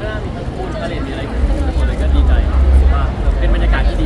หน้มีทั้งคู่ทั้งเลนมีอะไรหมดเลยก็ดีใจว่าเป็นบรรยากาศที่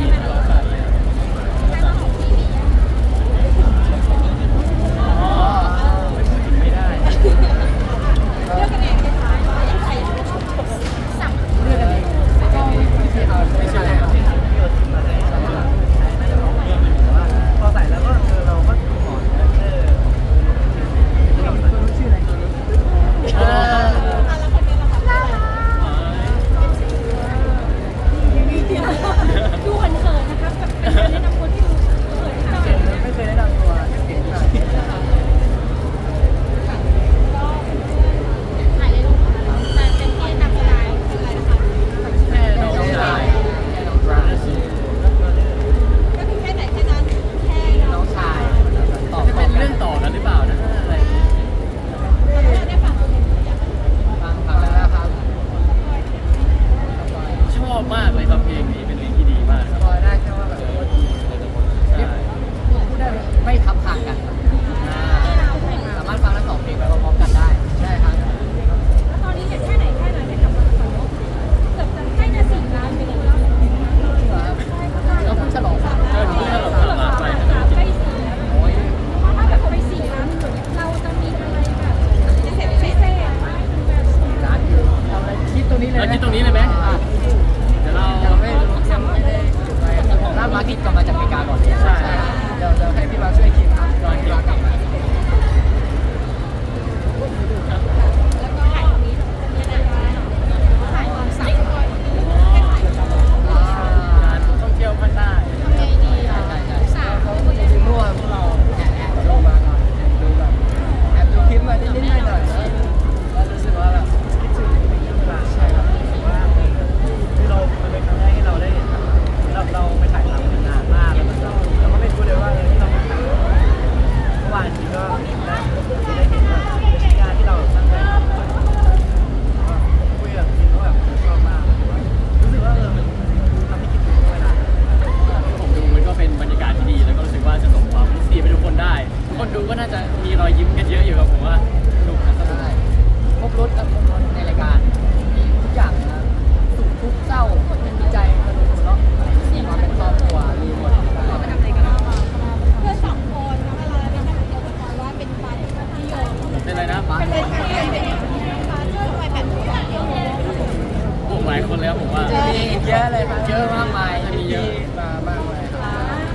อีกเยอะเลยครับเยอะมากมายมีเยอะมามากมายครับ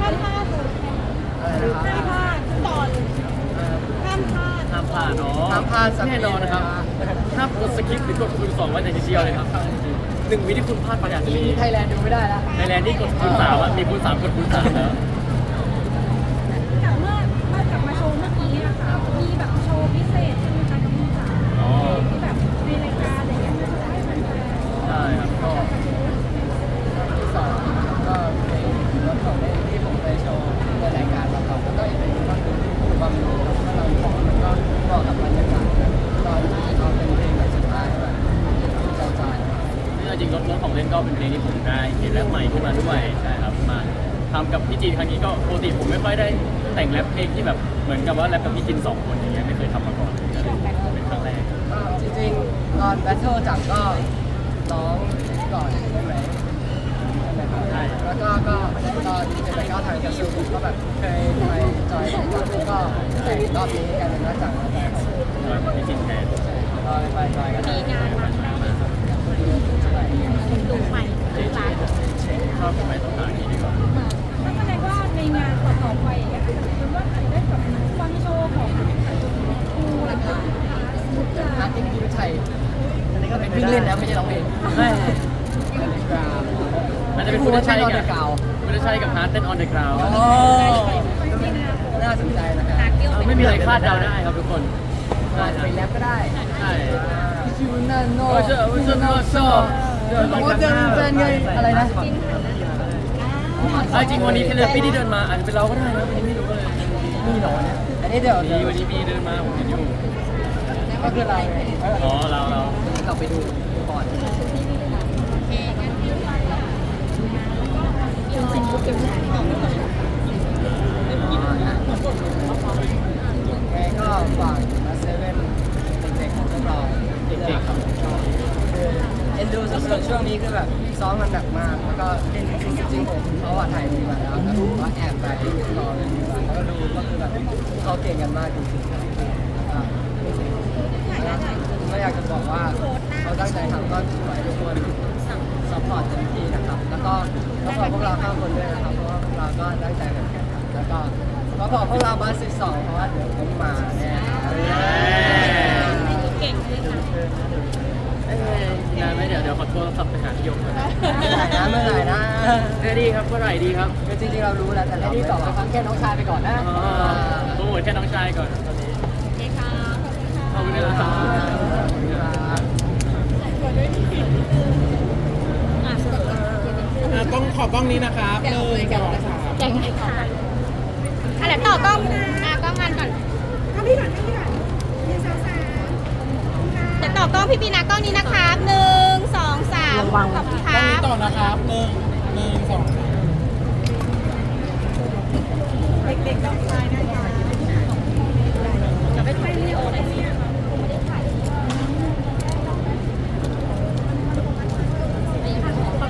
ห้ามพลาดเลยอะไรนะครับห้ามพลาดตอนห้ามพลาดห้ามพลาดเนาะห้ามพลาดสักทีแน่นอนนะครับห้ามกดสกิปหรือกดคูณสองไว้แต่นิดเดียวเลยครับหนึ่งวิที่คุณพลาดไปอาจจะมีไทยแลนด์ดูไม่ได้แล้วในแลนด์ที่กดคูณสามอะมีคูณสามกดคูณสามแล้ว พี่จีนครั้งนี้ก็ปกติผมไม่ค่อยได้แต่งแรปเพลงที่แบบเหมือนกับว่าแรปกับพี่จีนสองคนอย่างเงี้ยไม่เคยทำมาก่อนเป็นครั้งแรกจริงๆตอนแบทเทิลจับก็ร้องก่อนใช่ไหมใช่แล้วก็ก็ตอนที่เป็นก้าวทางกระซูก็แบบเคยไปจอยไปก่อนแล้ก็แต่งรอบนี้กันเป็นนักจังแล้วกันร้อยพี่จีนแทนก็ไปจอยกันมีงานมาดูใหม่ดูร้านชอบไปต้องหาที่ดีกว่านั่นแสดงว่า ในงานต่อๆไปอย่างเงี้ยคือว่าอาจจะได้แบบฟังโชว์ของครูหรือว่ามุกดาอาร์ติคิวไทยอันนี้ก็เป็นวิ่งเล่นแล้วไม่ใช่ร้องเพลงไม่กราวมันจะเป็นคุณชัยกักับบกาวคุณชัยกับฮาร์ดเต้นออนเดอะกราวโอ้น่าสนใจนะครับไม่มีอะไรคาดเดาได้ครับทุกคนอาจจะเป็นแรปก็ได้ใช่คิวนันโนโอ้เจ้าโอ้เจ้าโอ้เจ้าโอ้เจอแฟนไงอะไรนะ เอาจริงวันนี้เทเลปี้ที่เดินมาอาจจะเป็นเราก็ได้นะวันนี้ไม่รู้เลยมีหนอเนี่ยอันนี้เดี๋ยวมีวันนี้มีเดินมาผมเห็นอยู่ก็คือเราไงอ๋อเราเรา กลับไปดูก่อนไงก็ฝากมาเซเว่นเด็กๆของพวกเราเด็กๆครับคือเอ็น ดูสุดๆช่วงนี้คือแบบซ้อมกันหนักมาก แล้วก็เล่นจริงๆผมเขาว่าถ่ายดีมาแล้วแล้วผมก็แอบไปรอเลยดีกว่าแล้วก็ดูก็คือแบบเขาเก่งกันมากจริงๆครับก็อยากจะบอกว่าเขาตั้งใจทำก็ขอให้ทุกคนซัพพอร์ตเต็มที่นะครับ แล้วก็ซัพพอร์ตพวกเราห้าคนด้วยนะครับ เพราะว่าพวกเราก็ตั้งใจกันครับแล้วก็ซัพพอร์ตพวกเราบัส12 เพราะว่าเดี๋ยวผมมาแน่ เก่งเลยค่ะ เอ้ยงานไหมเดี๋ยวเดี๋ยวขอโทรศัพท์ไปหาพี่ยงก่อนนะเมื่อไหร่นะเมื่อไหร่นะเอ้ยดีครับเมื่อไหร่ดีครับคือจริงๆเรารู้แล้วแต่เราไม่ตอบฟังแค่น้องชายไปก่อนนะอ๋อโปรโมทแค่น้องชายก่อนตอนนี้โอเคค่ะขอบคุณนะครับอะสรุปอะกล้องขอกล้องนี้นะครับหนึ่งสองสามแก่งไงค่ะอะเดี๋ยวต่อกล้องอะกล้องงานก่อนกล้องพี่ก่อนกล้องพี่ก่อนหนึ่ ต่อกล้องพี่ปีนะกล้องนี้นะครับหนึ่งสองสามขอบคุณคกล้องรันี้บ ต่อนะครับหนึ่งหนึ่งสองสามเด็กๆต้องคลายนะคะจะไปถ่ายวิดีโอได้ไหมอะไม่ได้ถ่าย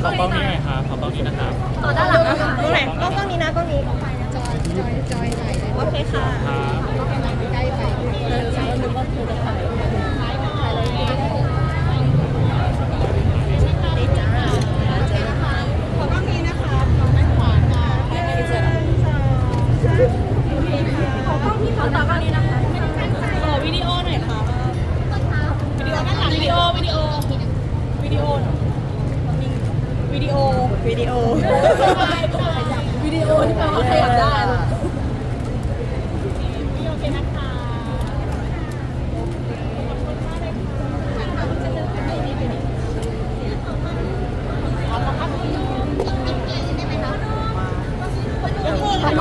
ขอกล้องนี้หน่อยครับขอกล้องนี้นะครับต่อด้านหลังนะคะตรงไหนกล้องกล้องนี้นะกล้องนี้จอยจอยจอยไหนโอเคค่ะ ครับ ใกล้ไปเดินช้านึกว่าคือจะถ่ายถ่ายถ่ายเลยดีจ้าขอกล้องนี้นะคะขอด้านขวาค่ะให้ไม่เจอขอกล้องที่ขอ ต่อกล้องนี้นะคะขอวิดีโอหน่อยค่ะวิดีโอด้านหลังวิดีโอวิดีโอวิดีโอวิดีโอวิดีโอวิดีโอที่แปลว่าขยับได้โอเคนะคะ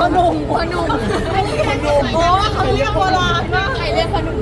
พนมพนมพนม โอ้เขาเรียกโบราณมากใครเรียกขนม